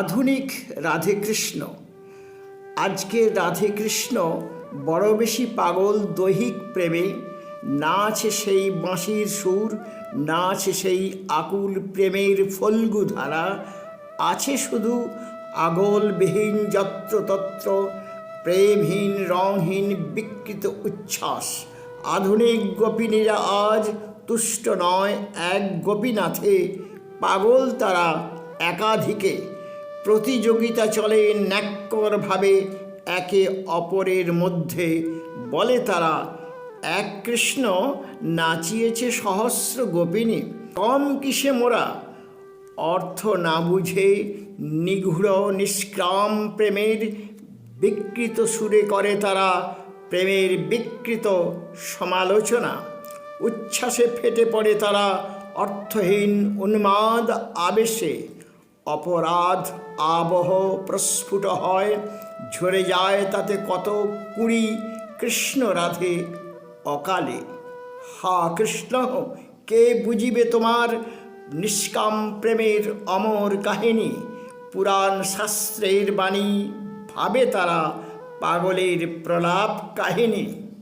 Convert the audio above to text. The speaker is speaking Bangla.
আধুনিক রাধে রাধেকৃষ্ণ আজকের রাধেকৃষ্ণ বড় বেশি পাগল দৈহিক প্রেমে, না আছে সেই বাঁশির সুর, না আছে সেই আকুল প্রেমের ফল্গু ধারা, আছে শুধু আগলবিহীন যত্রতত্র, প্রেমহীন রংহীন বিকৃত উচ্ছ্বাস। আধুনিক গোপিনীরা আজ তুষ্ট নয়, এক গোপীনাথে পাগল তারা একাধিকে। প্রতিযোগিতা চলে ন্যাক্করভাবে একে অপরের মধ্যে। বলে তারা, এক কৃষ্ণ নাচিয়েছে সহস্র গোপিনী। কম কিসে মোরা? অর্থ না বুঝে নিগূঢ় নিষ্ক্রাম প্রেমের বিকৃত সুরে করে তারা। প্রেমের বিকৃত সমালোচনা। উচ্ছ্বাসে ফেটে পড়ে তারা অর্থহীন উন্মাদ আবেশে। অপরাধ আবহ প্রস্ফুট হয়। ঝরে যায় তাতে কত কুড়ি কৃষ্ণ রাধে অকালে। হা কৃষ্ণ, কে বুঝিবে তোমার নিষ্কাম প্রেমের অমর কাহিনী? পুরাণ শাস্ত্রের বাণী ভাবে তারা পাগলের প্রলাপ কাহিনী।